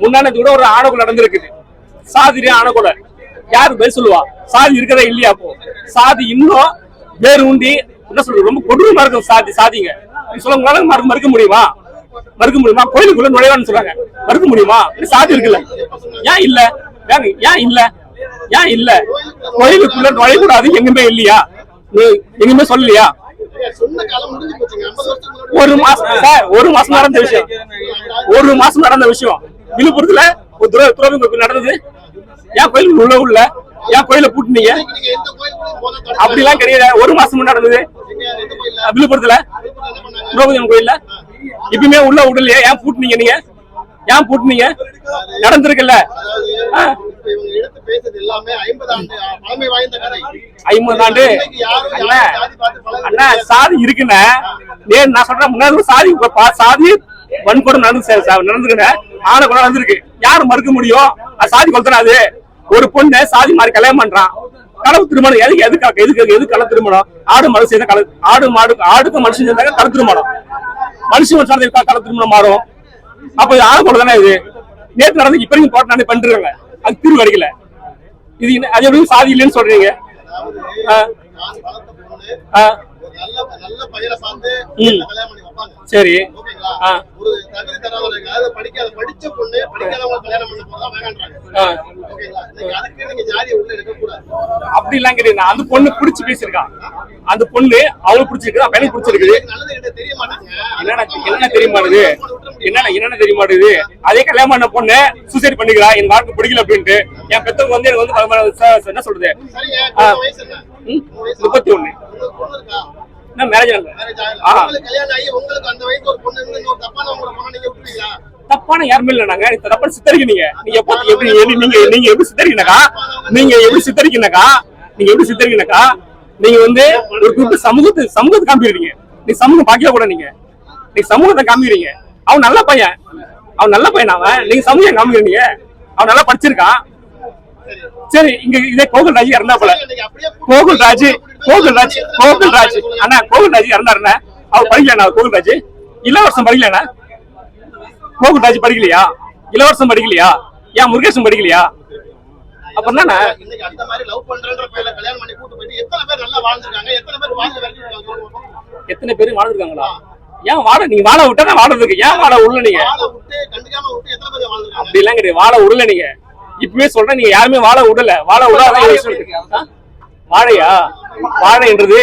முன்னாடி கூட ஒரு ஆணக்குள்ள நடந்திருக்குது. சாதி ஆணக்குள்ள யாரு பதில் சொல்லுவா? சாதி இருக்கிறதா இல்லையா அப்போ? சாதி இன்னும் வேறு உண்டி என்ன சொல்றது ரொம்ப கொடூரமா இருக்கும் சாதி சாதிங்க. நீ சொல்ல உங்களால மறு- மறுக்க முடியுமா? மறுக்க முடியுமா? கோயிலுக்குள்ள நுழைவான்னு சொல்றாங்க. மறுக்க முடியுமா? சாதி இருக்குல்ல. ஏன் இல்ல? ஏன் ஏன் இல்ல? ஏன் இல்ல? கோயிலுக்குள்ள நுழையக்கூடாது எங்குமே இல்லையா? எங்குமே சொல்லலையா? ஒரு மாசம் ஒரு மாசம் நடந்த விஷயம். ஒரு மாசம் நடந்த விஷயம். விழுப்புரத்துல ஒரு துர துறவி நடந்தது. ஏன் கோயிலுக்கு உள்ள உள்ள ஏன் கோயில பூட்டினீங்க? அப்படி எல்லாம் அப்படிலாம் கிடையாது. ஒரு மாசம் நடந்தது. விழுப்புரத்துல விழுப்புரம் அம்மன் கோயில்ல? இப்பயுமே உள்ள விடலையே ஏன் பூட்டினீங்க நீங்க? ஏன் பூட்டினீங்க? நடந்திருக்குல்ல. ஆ. ஐம்பது ஆண்டு. அண்ணா சாதி இருக்குண்ணே. நான் சொல்றேன் முன்னாடி சாதி பா- சாதி வன்கொடை நடந்து நடந்துருக்குண்ணே ஆன கூட நடந்திருக்கு யாரு மறுக்க முடியும்? அது சாதி கொளுத்தனாது ஒரு பொண்ணு சாதி மாதிரி கல்யாணம் பண்றான். களவு திருமணம். எதுக்கு எதுக்கு எதுக்கு எது கள திருமணம்? ஆடு மாடு செய்த கள ஆடு மாடு ஆடுக்கு மனுஷன் சேர்ந்தாங்க கள திருமணம். மனுஷன் மனுஷன் கள திருமணம் மாறும். அப்ப இது ஆணை கொலை தானே இது? நேற்று நடந்து இப்ப நீங்க போட்டு பண்ணிருக்காங்க அது தீர்வு கிடைக்கல. இது அது எப்படி சாதி இல்லைன்னு சொல்றீங்க. ஆ, ஒரு நல்ல நல்ல பையனை பார்த்து ம். கல்யாணம் பண்ணி வைப்பாங்க சரி ஓகேங்களா ஆ. ஒரு தகுதி தராதவங்க அதாவது படிக்காத படிச்ச பொண்ணு படிக்காதவங்க கல்யாணம் பண்ண போறதா வேணான்றாங்க. ஆ. ஓகேங்களா? நீங்க அதுக்கு நீங்க ஜாதியை உள்ள எடுக்க கூடாது அப்படி எல்லாம் கிடையாது அந்த பொண்ணு பிடிச்சு பேசியிருக்கான் அந்த பொண்ணு அவளுக்கு பிடிச்சிருக்கு எனக்கு பிடிச்சிருக்குது. தெரிய மாட்டாங்க. என்னென்ன என்னென்ன தெரிய மாட்டுது? என்னென்ன என்னென்ன தெரிய மாட்டுது? அதே கல்யாணம் பண்ண பொண்ணு சூசைட் பண்ணிக்கிறா. என் வாழ்க்கை பிடிக்கல அப்படின்ட்டு. என் பெத்தவங்க வந்து எனக்கு வந்து என்ன சொல்றது? என்ன? முப்பத்தி ஒண்ணு. என்ன மேரேஜ் கல்யாணம் ஆகி உங்களுக்கு அந்த வயசு ஒரு பொண்ணு இருந்து இன்னொரு தப்பான உங்களை பொண்ணை நீங்க தப்பான யாருமே இல்ல நாங்க. இந்த தப்பா சித்தரிக்கிறீங்க. நீங்க எப்போ எப்படி நீங்க நீங்க எப்படி சித்தரிக்கீங்கக்கா நீங்க எப்படி சித்தரிக்கீங்கக்கா நீங்க எப்படி சித்தரிக்கீங்கக்கா நீங்க வந்து ஒரு குறிப்பிட்ட சமூகத்தை சமூகத்தை காமிக்கிறீங்க. நீ சமூகம் பாக்கவே கூட நீங்க. நீ சமூகத்தை காமிக்கிறீங்க. அவன் நல்ல பையன். அவன் நல்ல பையன் அவன்? நீங்க சமூகம் காமிக்கிறீங்க. அவன் நல்லா படிச்சிருக்கான். சரி. இங்க இதே கோகுல் ராஜ் போல. நீங்க கோகுல் ராஜ் கோகுல் ராஜ் கோகுல் ராஜ். அண்ணா கோகுல் ராஜ் இறந்தாருண்ணே. அவர் படிக்கலண்ணா கோகுல் ராஜ். இளவரசம் படிக்கலண்ணா. கோகுல் ராஜ் படிக்கலையா? இளவரசம் படிக்கலையா? ஏன் முருகேசன் படிக்கலையா? அப்புறம் தானே இன்னைக்கு அந்த மாதிரி லவ் பண்றன்ற பேர்ல கல்யாணம் பண்ணி கூட்டு போயிட்டு எத்தனை பேர் நல்லா வாழ்ந்திருக்காங்க? எத்தனை பேர் வாழ்ந்து வரைக்கும் சொல்லுங்க. எத்தனை பேர் வாழ்ந்துருக்காங்களா? ஏன் வாழ நீங்க வாழ விட்டா தான் வாழறதுக்கு ஏன் வாழ உள்ள நீங்க? அப்படி எல்லாம் கிடையாது. வாழ விடல நீங்க. இப்பவே சொல்றேன் நீங்க யாருமே வாழ விடல வாழ விடாத? வாழையா? வாழைன்றது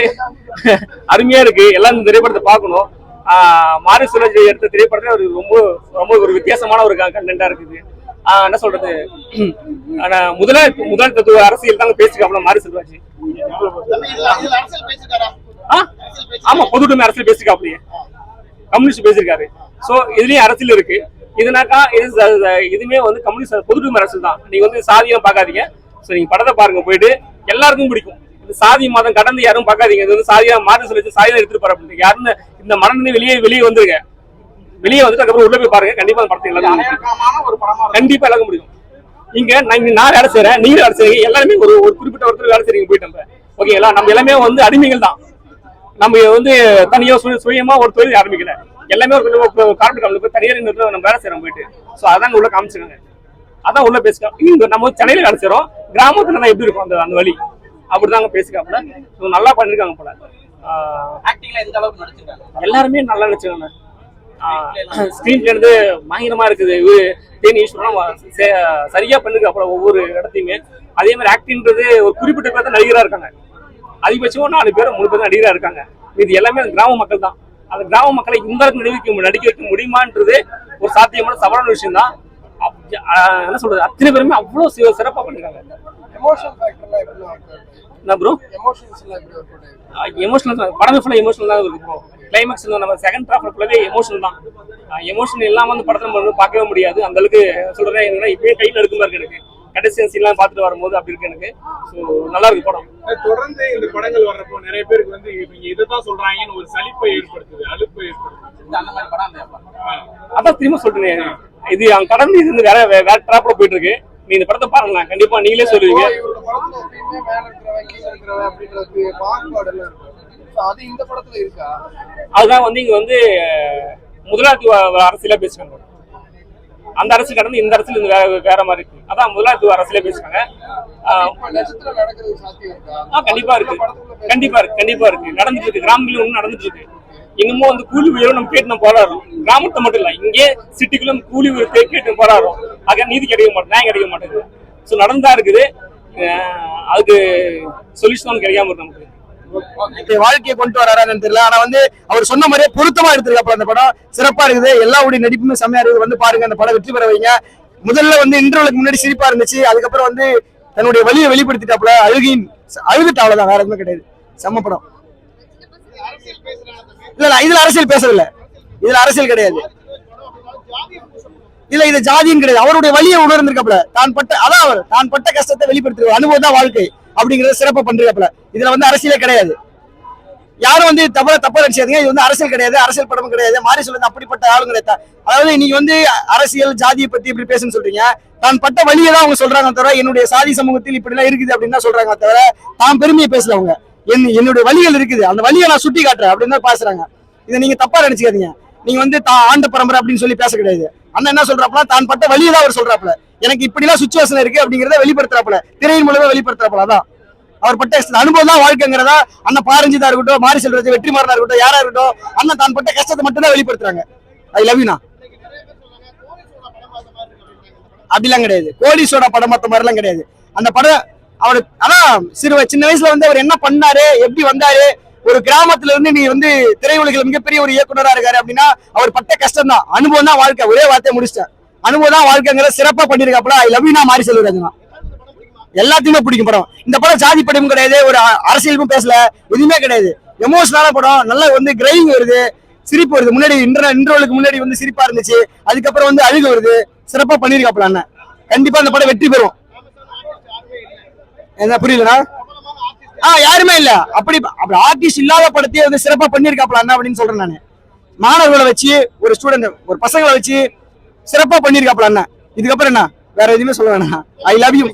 அருமையா இருக்கு. எல்லாம் இந்த திரைப்படத்தை பார்க்கணும். ஆஹ் மாரி சுரஜ் எடுத்த திரைப்படத்துல ஒரு ரொம்ப ரொம்ப ஒரு வித்தியாசமான ஒரு கண்டென்ட்டா இருக்குது. ஆஹ் என்ன சொல்றது? ஆனா முதலாளி முதல் தத்துவ அரசியல் தாங்க பேசிக்காப்ல மாரி செல்வாஜ் ஆமா பொதுவுடைமை அரசியல் பேசிருக்காப்லயே கம்யூனிஸ்ட் பேசியிருக்காரு சோ இதுலயும் அரசியல் இருக்கு. இதுனாக்கா இது இதுமே வந்து கம்யூனிஸ்ட் பொதுவுடைமை அரசியல் தான். நீங்க வந்து சாதியம் பார்க்காதீங்க. சோ நீங்க படத்தை பாருங்க போயிட்டு. எல்லாருக்கும் பிடிக்கும். சாதி மதம் கடந்து யாரும் பார்க்காதீங்க. இது வந்து சாதியா மாற்றி சொல்லி சாதியா எடுத்துட்டு போற அப்படின்னு யாருன்னு இந்த மனநிலை வெளியே வெளியே வந்துருங்க. வெளியே வந்துட்டு அதுக்கப்புறம் உள்ள போய் பாருங்க. கண்டிப்பா படத்தை எல்லாரும் கண்டிப்பா எல்லாருக்கும் பிடிக்கும். இங்க நான் வேலை செய்யறேன் நீங்க வேலை செய்றீங்க. எல்லாருமே ஒரு ஒரு குறிப்பிட்ட ஒருத்தர் வேலை செய்றீங்க போயிட்டு ஓகேங்களா நம்ம எல்லாமே வந்து அடிமைகள் தான். நம்ம வந்து தனியா சுய- சுயமா ஒரு தொழில் ஆரம்பிக்கல. எல்லாமே ஒரு கார்பரேட் கம்பெனி போய் தனியார் நம்ம வேலை செய்யறோம் போயிட்டு. சோ அதான் உள்ள காமிச்சிருக்காங்க. அதான் உள்ள பேசிக்கலாம் இங்க நம்ம சென்னையில வேலை செய்றோம். கிராமத்துல நான் எப்படி இருக்கும் அந்த அந்த வழி? அப்படிதாங்க பேசிக்காப்புல ஸோ நல்லா பண்ணிருக்காங்க போல. ஆக்டிங்ல எந்த அளவுக்கு நடிச்சிருக்காங்க? எல்லாருமே நல்லா நினைச்சுக்காங்க ஸ்கிரீன் இருந்து பயங்கரமா இருக்குது. இவரு தேனி ஈஸ்வரன் சரியா பண்ணிருக்கு அப்புறம் ஒவ்வொரு இடத்தையுமே. அதே மாதிரி ஆக்டிங்ன்றது ஒரு குறிப்பிட்ட பேர் தான் நடிகரா இருக்காங்க. அதிகபட்சம் நாலு பேர் மூணு பேர் தான் நடிகரா இருக்காங்க. இது எல்லாமே அந்த கிராம மக்கள் தான். அந்த கிராம மக்களை இந்த அளவுக்கு நடிக்க நடிக்க வைக்க முடியுமான்றது ஒரு சாத்தியமான சவாலான விஷயம் தான் என்ன சொல்றது? அத்தனை பேருமே அவ்வளவு சி- சிறப்பா பண்ணிருக்காங்க. என்ன ப்ரோ எமோஷனல் படமே ஃபுல்லாக எமோஷனல் தான். இருக்கும் கிளைமேக்ஸ் நம்ம செகண்ட் ஹாஃப்ல எமோஷனல் தான். எமோஷன் இல்லாம வந்து படத்தை நம்ம பார்க்கவே முடியாது. அந்த அளவுக்கு சொல்றேன் என்னன்னா இப்பயே கை நடுக்கமா இருக்கு எனக்கு. கடைசி சீன்லாம் பார்த்துட்டு வரும்போது அப்படி இருக்கு எனக்கு. ஸோ நல்லா இருக்கு படம். தொடர்ந்து இந்த படங்கள் வர்றப்போ நிறைய பேருக்கு வந்து இவங்க இதைத்தான் சொல்றாங்கன்னு ஒரு சலிப்பை ஏற்படுத்துது அலுப்பை ஏற்படுத்துது. அந்த மாதிரி படம். அதான் திரும்ப சொல்றேன். இது கடந்து இது வந்து வேற வேற ட்ராப்ல போயிட்டு இருக்கு. நீ இந்த படத்தை பாருங்களேன் கண்டிப்பா நீங்களே சொல்லுவீங்க. அது இந்த படத்துல இருக்கா? அதுதான் வந்து இங்க வந்து முதலாளித்துவ அரசியலா பேசுறாங்க அந்த அரசியல் கடந்து இந்த அரசியல் இந்த வேற வேற மாதிரி இருக்கு. அதான் முதலாளித்துவ அரசியலே பேசுறாங்க கண்டிப்பா இருக்கு. கண்டிப்பா இருக்கு கண்டிப்பா இருக்கு. நடந்துட்டு இருக்கு. கிராமங்களில் ஒண்ணு நடந்துட்டு இருக்கு. இன்னமும் வந்து கூலி உயர்வு நம்ம கேட்டு நம்ம போராடுறோம். கிராமத்தை மட்டும் இல்ல இங்கே சிட்டிக்குள்ள கூலி உயர்வு கேட்டு போராடுறோம். ஆக நீதி கிடைக்க மாட்டேன் நியாயம் கிடைக்க மாட்டேங்குது. ஸோ நடந்தா இருக்குது. அதுக்கு சொல்யூஷன் கிடைக்காம இருக்கு நமக்கு. வாழ்க்கையை கொண்டு வராரான்னு தெரியல. ஆனா வந்து அவர் சொன்ன மாதிரியே பொருத்தமா எடுத்திருக்காப்ல அந்த படம். சிறப்பா இருக்குது. எல்லாவுடைய நடிப்புமே செம்மையா இருக்குது. வந்து பாருங்க அந்த படம் வெற்றி பெற வைங்க. முதல்ல வந்து இன்டர்வலுக்கு முன்னாடி சிரிப்பா இருந்துச்சு. அதுக்கப்புறம் வந்து தன்னுடைய வழியை வெளிப்படுத்திட்டாப்புல. அழுகின் அழுதுட்டு அவ்வளவுதான் வேற எதுவுமே கிடையாது. செம்ம படம். இல்ல இல்ல இதுல அரசியல் பேசல இதுல அரசியல் கிடையாது. இல்ல இது ஜாதியும் கிடையாது. அவருடைய வழியை உணர்ந்திருக்கப்பல. தான் பட்ட அதான் அவர். தான் பட்ட கஷ்டத்தை வெளிப்படுத்துற அனுபவம் தான் வாழ்க்கை அப்படிங்கறத சிறப்பா பண்றப்பல இதுல வந்து அரசியலே கிடையாது. யாரும் வந்து தப்பா தப்பா நினைச்சாதீங்க இது வந்து அரசியல் கிடையாது. அரசியல் படமும் கிடையாது. மாறி சொல்லுது அப்படிப்பட்ட ஆளுங்க கிடையாது அதாவது நீங்க வந்து அரசியல் ஜாதியை பத்தி இப்படி பேசுன்னு சொல்றீங்க. தான் பட்ட வழியை தான் அவங்க சொல்றாங்க தவிர என்னுடைய சாதி சமூகத்தில் இப்படி எல்லாம் இருக்குது அப்படின்னு தான் சொல்றாங்க தவிர தான் பெருமையை பேசல அவங்க. என் என்னுடைய வழிகள் இருக்குது. அந்த வழியை நான் சுட்டி காட்டுறேன் அப்படின்னு தான் பேசுறாங்க. இதை நீங்க தப்பா நினைச்சுக்காதீங்க. நீங்க வந்து தான் ஆண்ட பரம்பரை அப்படின்னு சொல்லி பேச கிடையாது. அண்ணன் என்ன சொல்றாப்புல? தான் பட்ட வழியை தான் அவர் சொல்றாப்புல. எனக்கு இப்படி எல்லாம் சுச்சுவேஷன் இருக்கு அப்படிங்கறத வெளிப்படுத்துறாப்புல. திரையின் மூலமா வெளிப்படுத்துறாப்புல அதான். அவர் பட்ட அனுபவம் தான் வாழ்க்கைங்கிறதா அண்ணன் பாரஞ்சிதா இருக்கட்டும் மாரி செல்வராஜ் வெற்றிமாறனா இருக்கட்டும் யாரா இருக்கட்டும் அண்ணன் தான் பட்ட கஷ்டத்தை மட்டும் தான் வெளிப்படுத்துறாங்க ஐ லவ் யூனா அப்படிலாம் கிடையாது. கோடீஸ்வர படம் மத்த மாதிரிலாம் கிடையாது. அந்த படம் அவர் அதான் சிறு சின்ன வயசுல வந்து அவர் என்ன பண்ணாரு எப்படி வந்தாரு ஒரு கிராமத்துல இருந்து நீ வந்து திரையுலகில் மிகப்பெரிய ஒரு இயக்குனரா இருக்காரு அப்படின்னா அவர் பட்ட கஷ்டம் தான் அனுபவம் தான் வாழ்க்கை. ஒரே வார்த்தையை முடிச்சிட்டேன். அனுபவம் தான் வாழ்க்கைங்கிற சிறப்பா பண்ணிருக்காப்புல ஐ லவ் யூனா மாறி செல்வராஜனா எல்லாத்தையுமே பிடிக்கும் படம். இந்த படம் ஜாதி படமும் கிடையாது ஒரு அரசியலுக்கும் பேசல எதுவுமே கிடையாது. எமோஷனலான படம் நல்லா வந்து கிரைவிங் வருது சிரிப்பு வருது. முன்னாடி இன்டர் இன்டர்வலுக்கு முன்னாடி வந்து சிரிப்பா இருந்துச்சு அதுக்கப்புறம் வந்து அழுகு வருது. சிறப்பா பண்ணிருக்காப்புல அண்ணன். கண்டிப்பா அந்த படம் வெற்றி பெறும். என்ன புரியலனா ஆ யாருமே இல்ல. அப்படி அப்படி ஆர்டிஸ்ட் இல்லாத படத்தையே வந்து சிறப்பா பண்ணிருக்காப்ல அண்ணா அப்படின்னு சொல்றேன் நானு. மாணவர்களை வச்சு ஒரு ஸ்டூடெண்ட் ஒரு பசங்களை வச்சு சிறப்பா பண்ணிருக்காப்ல அண்ணா. இதுக்கப்புறம் என்ன? வேற எதுவுமே சொல்ல வேணாம். I love you